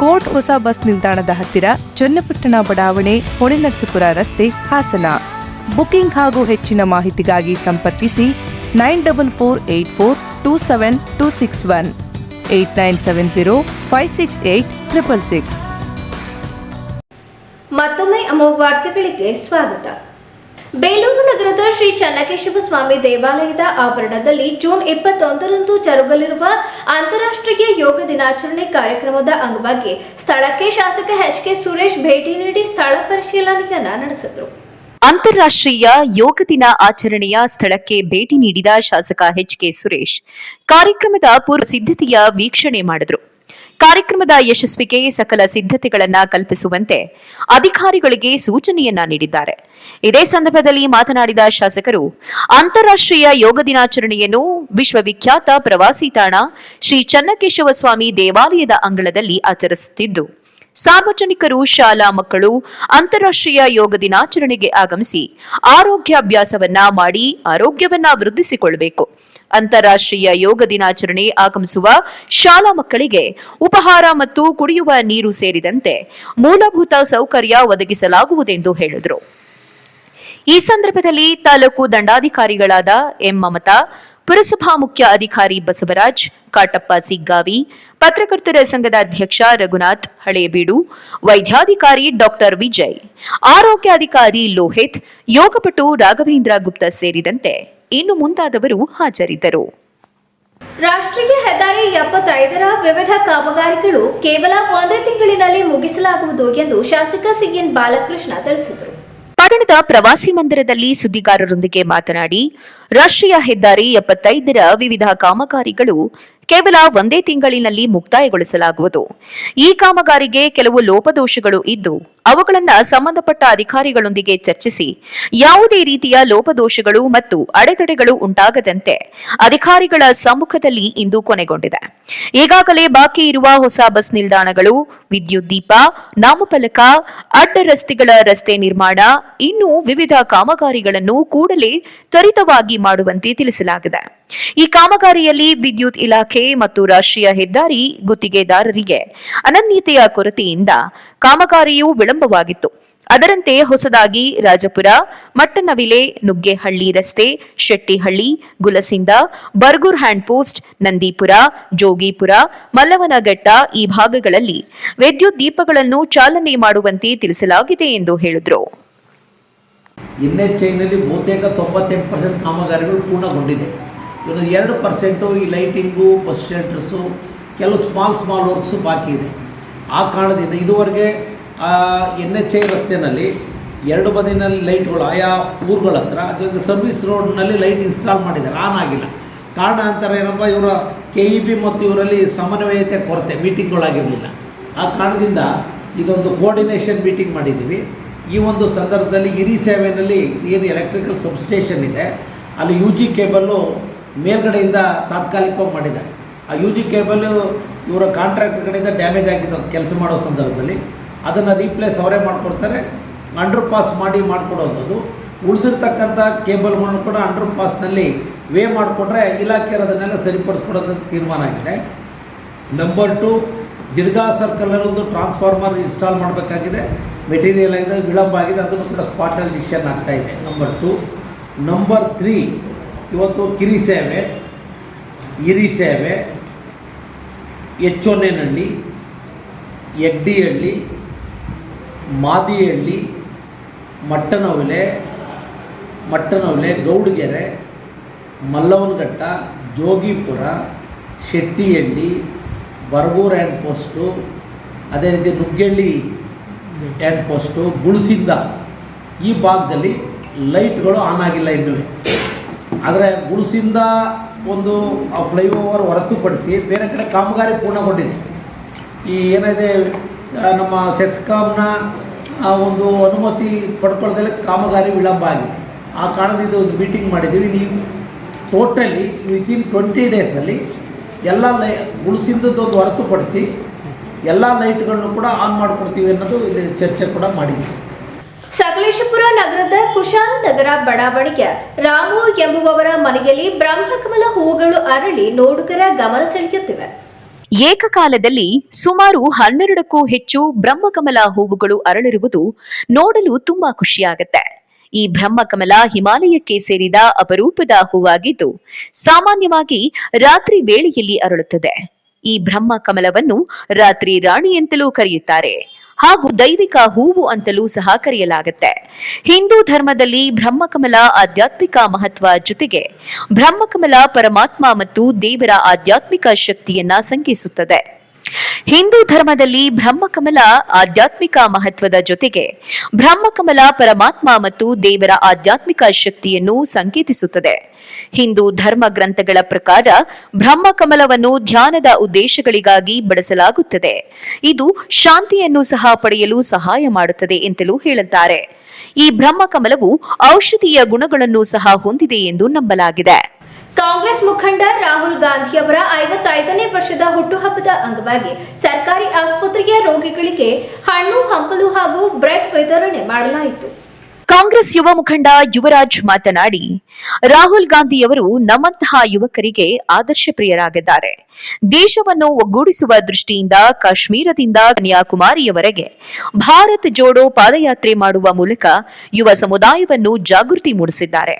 ಕೋರ್ಟ್ ಹೊಸ ಬಸ್ ನಿಲ್ದಾಣದ ಹತ್ತಿರ ಚನ್ನಪಟ್ಟಣ ಬಡಾವಣೆ ಹೊಳೆನರಸೀಪುರ ರಸ್ತೆ ಹಾಸನ. ಬುಕಿಂಗ್ ಹಾಗೂ ಹೆಚ್ಚಿನ ಮಾಹಿತಿಗಾಗಿ ಸಂಪರ್ಕಿಸಿ nine double four eight four two seven two six one, eight nine seven zero five six eight triple six. ಮತ್ತೊಮ್ಮೆ ಅಮೋಘ ವಾರ್ತೆಗಳಿಗೆ ಸ್ವಾಗತ. ಬೇಲೂರು ನಗರದ ಶ್ರೀ ಚನ್ನಕೇಶವ ಸ್ವಾಮಿ ದೇವಾಲಯದ ಆವರಣದಲ್ಲಿ ಜೂನ್ ಇಪ್ಪತ್ತೊಂದರಂದು ಜರುಗಲಿರುವ ಅಂತಾರಾಷ್ಟ್ರೀಯ ಯೋಗ ದಿನಾಚರಣೆ ಕಾರ್ಯಕ್ರಮದ ಅಂಗವಾಗಿ ಸ್ಥಳಕ್ಕೆ ಶಾಸಕ ಎಚ್ ಕೆ ಸುರೇಶ್ ಭೇಟಿ ನೀಡಿ ಸ್ಥಳ ಪರಿಶೀಲನೆಯನ್ನ ನಡೆಸಿದರು. ಅಂತಾರಾಷ್ಟ್ರೀಯ ಯೋಗ ದಿನ ಆಚರಣೆಯ ಸ್ಥಳಕ್ಕೆ ಭೇಟಿ ನೀಡಿದ ಶಾಸಕ ಎಚ್ ಕೆ ಸುರೇಶ್, ಕಾರ್ಯಕ್ರಮದ ಪೂರ್ವ ಸಿದ್ಧತೆಯ ವೀಕ್ಷಣೆ ಮಾಡಿದರು. ಕಾರ್ಯಕ್ರಮದ ಯಶಸ್ವಿಗೆ ಸಕಲ ಸಿದ್ಧತೆಗಳನ್ನ ಕಲ್ಪಿಸುವಂತೆ ಅಧಿಕಾರಿಗಳಿಗೆ ಸೂಚನೆಯನ್ನ ನೀಡಿದ್ದಾರೆ. ಇದೇ ಸಂದರ್ಭದಲ್ಲಿ ಮಾತನಾಡಿದ ಶಾಸಕರು, ಅಂತಾರಾಷ್ಟ್ರೀಯ ಯೋಗ ದಿನಾಚರಣೆಯನ್ನು ವಿಶ್ವವಿಖ್ಯಾತ ಪ್ರವಾಸಿ ತಾಣ ಶ್ರೀ ಚನ್ನಕೇಶವ ಸ್ವಾಮಿ ದೇವಾಲಯದ ಅಂಗಳದಲ್ಲಿ ಆಚರಿಸುತ್ತಿದ್ದು, ಸಾರ್ವಜನಿಕರು, ಶಾಲಾ ಮಕ್ಕಳು ಅಂತಾರಾಷ್ಟ್ರೀಯ ಯೋಗ ದಿನಾಚರಣೆಗೆ ಆಗಮಿಸಿ ಆರೋಗ್ಯಾಭ್ಯಾಸವನ್ನ ಮಾಡಿ ಆರೋಗ್ಯವನ್ನ ವೃದ್ಧಿಸಿಕೊಳ್ಳಬೇಕು. ಅಂತಾರಾಷ್ಟ್ರೀಯ ಯೋಗ ದಿನಾಚರಣೆ ಆಗಮಿಸುವ ಶಾಲಾ ಮಕ್ಕಳಿಗೆ ಉಪಹಾರ ಮತ್ತು ಕುಡಿಯುವ ನೀರು ಸೇರಿದಂತೆ ಮೂಲಭೂತ ಸೌಕರ್ಯ ಒದಗಿಸಲಾಗುವುದೆಂದು ಹೇಳಿದರು. ಈ ಸಂದರ್ಭದಲ್ಲಿ ತಾಲೂಕು ದಂಡಾಧಿಕಾರಿಗಳಾದ ಎಂ ಮಮತಾ, ಪುರಸಭಾ ಮುಖ್ಯ ಅಧಿಕಾರಿ ಬಸವರಾಜ್, ಕಾಟಪ್ಪ ಸಿಗ್ಗಾವಿ, ಪತ್ರಕರ್ತರ ಸಂಘದ ಅಧ್ಯಕ್ಷ ರಘುನಾಥ್ ಹಳೇಬೀಡು, ವೈದ್ಯಾಧಿಕಾರಿ ಡಾಕ್ಟರ್ ವಿಜಯ್, ಆರೋಗ್ಯಾಧಿಕಾರಿ ಲೋಹಿತ್, ಯೋಗಪಟು ರಾಘವೇಂದ್ರ ಗುಪ್ತಾ ಸೇರಿದಂತೆ ಇನ್ನು ಮುಂತಾದವರು ಹಾಜರಿದ್ದರು. ರಾಷ್ಟ್ರೀಯ ಹೆದ್ದಾರಿ ಎಪ್ಪತ್ತೈದರ ವಿವಿಧ ಕಾಮಗಾರಿಗಳು ಕೇವಲ ಒಂದೇ ತಿಂಗಳಿನಲ್ಲಿ ಮುಗಿಸಲಾಗುವುದು ಎಂದು ಶಾಸಕ ಸಿಎನ್ ಬಾಲಕೃಷ್ಣ ತಿಳಿಸಿದರು. ಪಟ್ಟಣದ ಪ್ರವಾಸಿ ಮಂದಿರದಲ್ಲಿ ಸುದ್ದಿಗಾರರೊಂದಿಗೆ ಮಾತನಾಡಿ ರಾಷ್ಟ್ರೀಯ ಹೆದ್ದಾರಿ ಎಪ್ಪತ್ತೈದರ ವಿವಿಧ ಕಾಮಗಾರಿಗಳು ಕೇವಲ ಒಂದೇ ತಿಂಗಳಿನಲ್ಲಿ ಮುಕ್ತಾಯಗೊಳಿಸಲಾಗುವುದು. ಈ ಕಾಮಗಾರಿಗೆ ಕೆಲವು ಲೋಪದೋಷಗಳು ಇದ್ದು ಅವುಗಳನ್ನು ಸಂಬಂಧಪಟ್ಟ ಅಧಿಕಾರಿಗಳೊಂದಿಗೆ ಚರ್ಚಿಸಿ ಯಾವುದೇ ರೀತಿಯ ಲೋಪದೋಷಗಳು ಮತ್ತು ಅಡೆತಡೆಗಳು ಉಂಟಾಗದಂತೆ ಅಧಿಕಾರಿಗಳ ಸಮ್ಮುಖದಲ್ಲಿ ಇಂದು ಕೊನೆಗೊಂಡಿದೆ. ಈಗಾಗಲೇ ಬಾಕಿ ಇರುವ ಹೊಸ ಬಸ್ ನಿಲ್ದಾಣಗಳು, ವಿದ್ಯುತ್ ದೀಪ, ನಾಮಫಲಕ, ಅಡ್ಡ ರಸ್ತೆಗಳ ರಸ್ತೆ ನಿರ್ಮಾಣ, ಇನ್ನೂ ವಿವಿಧ ಕಾಮಗಾರಿಗಳನ್ನು ಕೂಡಲೇ ತ್ವರಿತವಾಗಿ ಮಾಡುವಂತೆ ತಿಳಿಸಲಾಗಿದೆ. ಈ ಕಾಮಗಾರಿಯಲ್ಲಿ ವಿದ್ಯುತ್ ಇಲಾಖೆ ಮತ್ತು ರಾಷ್ಟ್ರೀಯ ಹೆದ್ದಾರಿ ಗುತ್ತಿಗೆದಾರರಿಗೆ ಅನನ್ಯತೆಯ ಕೊರತೆಯಿಂದ ಕಾಮಗಾರಿಯು ವಿಳಂಬವಾಗಿತ್ತು. ಅದರಂತೆ ಹೊಸದಾಗಿ ರಾಜಪುರ, ಮಟ್ಟನವಿಲೆ, ನುಗ್ಗೆಹಳ್ಳಿ ರಸ್ತೆ, ಶೆಟ್ಟಿಹಳ್ಳಿ, ಗುಲಸಿಂದ, ಬರ್ಗೂರ್ ಹ್ಯಾಂಡ್ ಪೋಸ್ಟ್ ನಂದೀಪುರ, ಜೋಗಿಪುರ, ಮಲ್ಲವನಘಟ್ಟ ಈ ಭಾಗಗಳಲ್ಲಿ ವಿದ್ಯುತ್ ದೀಪಗಳನ್ನು ಚಾಲನೆ ಮಾಡುವಂತೆ ತಿಳಿಸಲಾಗಿದೆ ಎಂದು ಹೇಳಿದರು. ಎನ್ ಎಚ್ ಐನಲ್ಲಿ ಬಹುತೇಕ ತೊಂಬತ್ತೆಂಟು ಪರ್ಸೆಂಟ್ ಕಾಮಗಾರಿಗಳು ಪೂರ್ಣಗೊಂಡಿದೆ. ಇನ್ನು ಎರಡು ಪರ್ಸೆಂಟು ಈ ಲೈಟಿಂಗು, ಬಸ್ ಶೆಲ್ಟರ್ಸು, ಕೆಲವು ಸ್ಮಾಲ್ ಸ್ಮಾಲ್ ವರ್ಕ್ಸು ಬಾಕಿ ಇದೆ. ಆ ಕಾರಣದಿಂದ ಇದುವರೆಗೆ ಎನ್ ಎಚ್ ಐ ರಸ್ತೆಯಲ್ಲಿ ಎರಡು ಬದಿನಲ್ಲಿ ಲೈಟ್ಗಳು ಆಯಾ ಊರುಗಳ ಹತ್ರ ಅದೊಂದು ಸರ್ವಿಸ್ ರೋಡ್ನಲ್ಲಿ ಲೈಟ್ ಇನ್ಸ್ಟಾಲ್ ಮಾಡಿದ್ದಾರೆ. ಆನ್ ಆಗಿಲ್ಲ. ಕಾರಣ ಅಂತಾರೆ ಏನಪ್ಪ, ಇವರ ಕೆ ಇ ಬಿ ಮತ್ತು ಇವರಲ್ಲಿ ಸಮನ್ವಯತೆ ಕೊರತೆ, ಮೀಟಿಂಗ್ಗಳಾಗಿರಲಿಲ್ಲ. ಆ ಕಾರಣದಿಂದ ಇದೊಂದು ಕೋಆರ್ಡಿನೇಷನ್ ಮೀಟಿಂಗ್ ಮಾಡಿದ್ದೀವಿ. ಈ ಒಂದು ಸಂದರ್ಭದಲ್ಲಿ ಇರಿ ಸೇವೆಯಲ್ಲಿ ಏನು ಎಲೆಕ್ಟ್ರಿಕಲ್ ಸಬ್ಸ್ಟೇಷನ್ ಇದೆ, ಅಲ್ಲಿ ಯು ಜಿ ಕೇಬಲ್ಲು ಮೇಲ್ಗಡೆಯಿಂದ ತಾತ್ಕಾಲಿಕವಾಗಿ ಮಾಡಿದ್ದಾರೆ. ಆ ಯು ಜಿ ಕೇಬಲ್ಲು ಇವರ ಕಾಂಟ್ರಾಕ್ಟರ್ ಕಡೆಯಿಂದ ಡ್ಯಾಮೇಜ್ ಆಗಿದ್ದು ಕೆಲಸ ಮಾಡೋ ಸಂದರ್ಭದಲ್ಲಿ, ಅದನ್ನು ರೀಪ್ಲೇಸ್ ಅವರೇ ಮಾಡಿಕೊಡ್ತಾರೆ. ಅಂಡರ್ ಪಾಸ್ ಮಾಡಿ ಮಾಡಿಕೊಡೋವಂಥದ್ದು ಉಳಿದಿರ್ತಕ್ಕಂಥ ಕೇಬಲ್ಗಳನ್ನು ಕೂಡ ಅಂಡರ್ ಪಾಸ್ನಲ್ಲಿ ವೇ ಮಾಡಿಕೊಂಡ್ರೆ ಇಲಾಖೆ ಅದನ್ನೆಲ್ಲ ಸರಿಪಡಿಸ್ಕೊಡೋದು ತೀರ್ಮಾನ ಆಗಿದೆ. ನಂಬರ್ ಟು ಜಿರ್ಗಾ ಸರ್ಕಲಲ್ಲಿ ಒಂದು ಟ್ರಾನ್ಸ್ಫಾರ್ಮರ್ ಇನ್ಸ್ಟಾಲ್ ಮಾಡಬೇಕಾಗಿದೆ. ಮೆಟೀರಿಯಲ್ ಆಗಿದೆ, ವಿಳಂಬ ಆಗಿದೆ, ಅದನ್ನು ಕೂಡ ಸ್ಪಾಟಲ್ಲಿ ಡಿಸಿಷನ್ ಆಗ್ತಾ ಇದೆ. ನಂಬರ್ ಟು ನಂಬರ್ ತ್ರೀ ಇವತ್ತು ಕಿರಿ ಸೇವೆ ಇರಿ ಸೇವೆ ಎಚ್ಚೊನ್ನೆನಹಳ್ಳಿ ಎಗ್ಡಿಹಳ್ಳಿ ಮಾದಿಹಳ್ಳಿ ಮಟ್ಟನವಲೆ ಮಟ್ಟನವಲೆ ಗೌಡಗೆರೆ, ಮಲ್ಲವನಘಟ್ಟ, ಜೋಗಿಪುರ, ಶೆಟ್ಟಿಹಳ್ಳಿ, ಬರಗೂರು ಆ್ಯಂಡ್ ಪೋಸ್ಟು, ಅದೇ ರೀತಿ ನುಗ್ಗೆಳ್ಳಿ ಆ್ಯಂಡ್ ಪೋಸ್ಟು ಗುಳಸಿಂದ ಈ ಭಾಗದಲ್ಲಿ ಲೈಟ್ಗಳು ಆನ್ ಆಗಿಲ್ಲ ಇನ್ನೂ. ಆದರೆ ಗುಳಸಿಂದ ಒಂದು, ಆ ಫ್ಲೈಓವರ್ ಹೊರತುಪಡಿಸಿ ಬೇರೆ ಕಡೆ ಕಾಮಗಾರಿ ಪೂರ್ಣಗೊಂಡಿದೆ. ಈ ಏನಿದೆ ನಮ್ಮ ಸೆಸ್ಕಾಮ್ನ, ಆ, ಒಂದು ಅನುಮತಿ ಪಡ್ಕೊಳ್ಳೋದ್ರಲ್ಲಿ ಕಾಮಗಾರಿ ವಿಳಂಬ ಆಗಿದೆ. ಆ ಕಾರಣದಿಂದ ಒಂದು ಮೀಟಿಂಗ್ ಮಾಡಿದ್ದೀವಿ. ನೀವು ಟೋಟಲಿ ವಿತಿನ್ ಟ್ವೆಂಟಿ ಡೇಸಲ್ಲಿ ಎಲ್ಲ ಲೈ ಗುಳಸಿಂದದ್ದೊಂದು ಹೊರತುಪಡಿಸಿ ಎಲ್ಲ ಲೈಟ್ಗಳನ್ನು ಕೂಡ ಆನ್ ಮಾಡಿಕೊಡ್ತೀವಿ ಅನ್ನೋದು ಇಲ್ಲಿ ಚರ್ಚೆ ಕೂಡ ಮಾಡಿದ್ದೀವಿ. ಸಕಲೇಶಪುರ ನಗರದ ಕುಶಾಲನಗರ ಬಡಾವಣೆಯ ರಾಮು ಎಂಬುವವರ ಮನೆಯಲ್ಲಿ ಬ್ರಹ್ಮಕಮಲ ಹೂಗಳು ಅರಳಿ ನೋಡುಗರ ಗಮನ ಸೆಳೆಯುತ್ತಿವೆ. ಏಕಕಾಲದಲ್ಲಿ ಸುಮಾರು ಹನ್ನೆರಡಕ್ಕೂ ಹೆಚ್ಚು ಬ್ರಹ್ಮಕಮಲ ಹೂವುಗಳು ಅರಳಿರುವುದು ನೋಡಲು ತುಂಬಾ ಖುಷಿಯಾಗುತ್ತೆ. ಈ ಬ್ರಹ್ಮಕಮಲ ಹಿಮಾಲಯಕ್ಕೆ ಸೇರಿದ ಅಪರೂಪದ ಹೂವಾಗಿದ್ದು ಸಾಮಾನ್ಯವಾಗಿ ರಾತ್ರಿ ವೇಳೆಯಲ್ಲಿ ಅರಳುತ್ತದೆ. ಈ ಬ್ರಹ್ಮಕಮಲವನ್ನು ರಾತ್ರಿ ರಾಣಿ ಅಂತಲೂ ಕರೆಯುತ್ತಾರೆ. ಹಾಗೂ ದೈವಿಕ ಹೂವು ಅಂತಲೂ ಸಹ ಕರೆಯಲಾಗುತ್ತೆ. ಹಿಂದೂ ಧರ್ಮದಲ್ಲಿ ಬ್ರಹ್ಮಕಮಲ ಆಧ್ಯಾತ್ಮಿಕ ಮಹತ್ವ ಜೊತೆಗೆ ಬ್ರಹ್ಮಕಮಲ ಪರಮಾತ್ಮ ಮತ್ತು ದೇವರ ಆಧ್ಯಾತ್ಮಿಕ ಶಕ್ತಿಯನ್ನ ಸಂಕೇಸುತ್ತದೆ. ಹಿಂದೂ ಧರ್ಮದಲ್ಲಿ ಬ್ರಹ್ಮಕಮಲ ಆಧ್ಯಾತ್ಮಿಕ ಮಹತ್ವದ ಜೊತೆಗೆ ಬ್ರಹ್ಮಕಮಲ ಪರಮಾತ್ಮ ಮತ್ತು ದೇವರ ಆಧ್ಯಾತ್ಮಿಕ ಶಕ್ತಿಯನ್ನು ಸಂಕೇತಿಸುತ್ತದೆ. ಹಿಂದೂ ಧರ್ಮ ಗ್ರಂಥಗಳ ಪ್ರಕಾರ ಬ್ರಹ್ಮಕಮಲವನ್ನು ಧ್ಯಾನದ ಉದ್ದೇಶಗಳಿಗಾಗಿ ಬಳಸಲಾಗುತ್ತದೆ. ಇದು ಶಾಂತಿಯನ್ನು ಸಹ ಪಡೆಯಲು ಸಹಾಯ ಮಾಡುತ್ತದೆ ಎಂತಲೂ ಹೇಳುತ್ತಾರೆ. ಈ ಬ್ರಹ್ಮಕಮಲವು ಔಷಧೀಯ ಗುಣಗಳನ್ನು ಸಹ ಹೊಂದಿದೆ ಎಂದು ನಂಬಲಾಗಿದೆ. ಕಾಂಗ್ರೆಸ್ ಮುಖಂಡ ರಾಹುಲ್ ಗಾಂಧಿ ಅವರ ಐವತ್ತೈದನೇ ವರ್ಷದ ಹುಟ್ಟುಹಬ್ಬದ ಅಂಗವಾಗಿ ಸರ್ಕಾರಿ ಆಸ್ಪತ್ರೆಯ ರೋಗಿಗಳಿಗೆ ಹಣ್ಣು, ಹಂಪಲು ಹಾಗೂ ಬ್ರೆಡ್ ವಿತರಣೆ ಮಾಡಲಾಯಿತು. ಕಾಂಗ್ರೆಸ್ ಯುವ ಮುಖಂಡ ಯುವರಾಜ್ ಮಾತನಾಡಿ, ರಾಹುಲ್ ಗಾಂಧಿಯವರು ನಮ್ಮಂತಹ ಯುವಕರಿಗೆ ಆದರ್ಶ ಪ್ರಿಯರಾಗಿದ್ದಾರೆ. ದೇಶವನ್ನು ಒಗ್ಗೂಡಿಸುವ ದೃಷ್ಟಿಯಿಂದ ಕಾಶ್ಮೀರದಿಂದ ಕನ್ಯಾಕುಮಾರಿಯವರೆಗೆ ಭಾರತ್ ಜೋಡೋ ಪಾದಯಾತ್ರೆ ಮಾಡುವ ಮೂಲಕ ಯುವ ಸಮುದಾಯವನ್ನು ಜಾಗೃತಿ ಮೂಡಿಸಿದ್ದಾರೆ.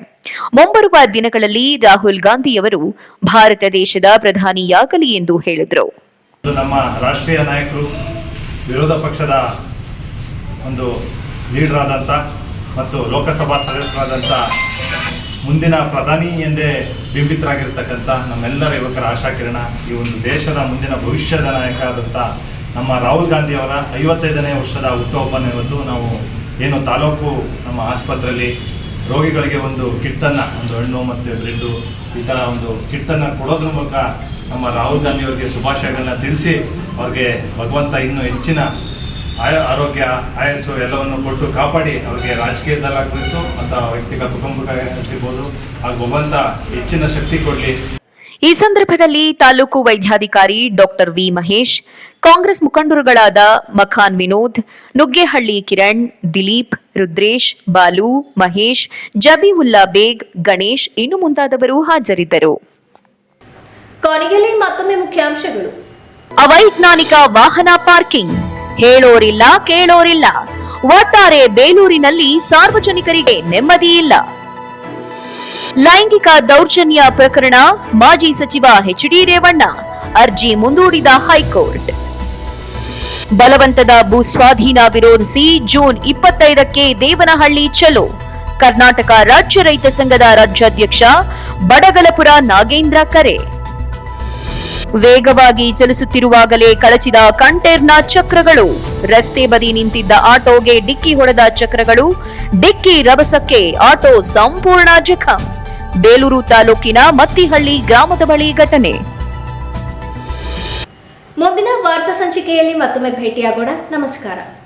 ಮುಂಬರುವ ದಿನಗಳಲ್ಲಿ ರಾಹುಲ್ ಗಾಂಧಿಯವರು ಭಾರತ ದೇಶದ ಪ್ರಧಾನಿಯಾಗಲಿ ಎಂದು ಹೇಳಿದರು. ನಮ್ಮ ರಾಷ್ಟ್ರೀಯ ನಾಯಕರು, ವಿರೋಧ ಪಕ್ಷದ ಒಂದು ಲೀಡರ್ ಆದಂಥ ಮತ್ತು ಲೋಕಸಭಾ ಸದಸ್ಯರಾದಂಥ ಮುಂದಿನ ಪ್ರಧಾನಿ ಎಂದೇ ಬಿಂಬಿತರಾಗಿರ್ತಕ್ಕಂಥ ನಮ್ಮೆಲ್ಲರ ಯುವಕರ ಆಶಾಕಿರಣ ಈ ಒಂದು ದೇಶದ ಮುಂದಿನ ಭವಿಷ್ಯದ ನಾಯಕ ಆದಂಥ ನಮ್ಮ ರಾಹುಲ್ ಗಾಂಧಿ ಅವರ ಐವತ್ತೈದನೇ ವರ್ಷದ ಹುಟ್ಟುಹಬ್ಬನ ಇವತ್ತು ನಾವು ಏನು ತಾಲೂಕು ನಮ್ಮ ಆಸ್ಪತ್ರೆಯಲ್ಲಿ ರೋಗಿಗಳಿಗೆ ಒಂದು ಕಿಟ್ಟನ್ನು, ಒಂದು ಹಣ್ಣು ಮತ್ತು ಬ್ರೆಡ್ಡು ಈ ಥರ ಒಂದು ಕಿಟ್ಟನ್ನು ಕೊಡೋದ್ರ ಮೂಲಕ ನಮ್ಮ ರಾಹುಲ್ ಗಾಂಧಿ ಅವರಿಗೆ ಶುಭಾಶಯಗಳನ್ನ ತಿಳಿಸಿ ಅವ್ರಿಗೆ ಭಗವಂತ ಇನ್ನೂ ಹೆಚ್ಚಿನ ಆಯ ಆರೋಗ್ಯ ಆಯಸ್ಸು ಎಲ್ಲವನ್ನು ಕೊಟ್ಟು ಕಾಪಾಡಿ ಅವ್ರಿಗೆ ರಾಜಕೀಯದಲ್ಲಾಗಬೇಕು ಅಥವಾ ವ್ಯಕ್ತಿಗತ ಕುಟುಂಬಕ್ಕಾಗಿರ್ಬೋದು ಹಾಗೂ ಭಗವಂತ ಹೆಚ್ಚಿನ ಶಕ್ತಿ ಕೊಡಲಿ. ಈ ಸಂದರ್ಭದಲ್ಲಿ ತಾಲೂಕು ವೈದ್ಯಾಧಿಕಾರಿ ಡಾಕ್ಟರ್ ವಿ ಮಹೇಶ್ ಕಾಂಗ್ರೆಸ್ ಮುಖಂಡರುಗಳಾದ ಮಖಾನ್ ವಿನೋದ್ ನುಗ್ಗೇಹಳ್ಳಿ ಕಿರಣ್ ದಿಲೀಪ್ ರುದ್ರೇಶ್ ಬಾಲು ಮಹೇಶ್ ಜಬೀವುಲ್ಲಾ ಬೇಗ್ ಗಣೇಶ್ ಇನ್ನು ಮುಂತಾದವರು ಹಾಜರಿದ್ದರು. ಕೊನೆಯಲ್ಲಿ ಮತ್ತೊಮ್ಮೆ ಮುಖ್ಯಾಂಶಗಳು. ಅವೈಜ್ಞಾನಿಕ ವಾಹನ ಪಾರ್ಕಿಂಗ್. ಹೇಳೋರಿಲ್ಲ, ಕೇಳೋರಿಲ್ಲ. ಒಟ್ಟಾರೆ ಬೇಲೂರಿನಲ್ಲಿ ಸಾರ್ವಜನಿಕರಿಗೆ ನೆಮ್ಮದಿ ಇಲ್ಲ. ಲೈಂಗಿಕ ದೌರ್ಜನ್ಯ ಪ್ರಕರಣ, ಮಾಜಿ ಸಚಿವ ಎಚ್ ಡಿ ರೇವಣ್ಣ, ಅರ್ಜಿ ಮುಂದೂಡಿದ ಹೈಕೋರ್ಟ್. ಬಲವಂತದ ಭೂ ಸ್ವಾಧೀನ ವಿರೋಧಿಸಿ ಜೂನ್ ಇಪ್ಪತ್ತೈದಕ್ಕೆ ದೇವನಹಳ್ಳಿ ಚಲೋ. ಕರ್ನಾಟಕ ರಾಜ್ಯ ರೈತ ಸಂಘದ ರಾಜ್ಯಾಧ್ಯಕ್ಷ ಬಡಗಲಪುರ ನಾಗೇಂದ್ರ ಕರೆ. ವೇಗವಾಗಿ ಚಲಿಸುತ್ತಿರುವಾಗಲೇ ಕಳಚಿದ ಕಂಟೇರ್ನ ಚಕ್ರಗಳು. ರಸ್ತೆ ಬದಿ ನಿಂತಿದ್ದ ಆಟೋಗೆ ಡಿಕ್ಕಿ ಹೊಡೆದ ಚಕ್ರಗಳು. ಡಿಕ್ಕಿ ರಭಸಕ್ಕೆ ಆಟೋ ಸಂಪೂರ್ಣ ಜಖಂ. ಬೇಲೂರು ತಾಲೂಕಿನ ಮತ್ತಿಹಳ್ಳಿ ಗ್ರಾಮದ ಬಳಿ ಘಟನೆ. ಮುಂದಿನ ವಾರ್ತಾ ಸಂಚಿಕೆಯಲ್ಲಿ ಮತ್ತೊಮ್ಮೆ ಭೇಟಿಯಾಗೋಣ. ನಮಸ್ಕಾರ.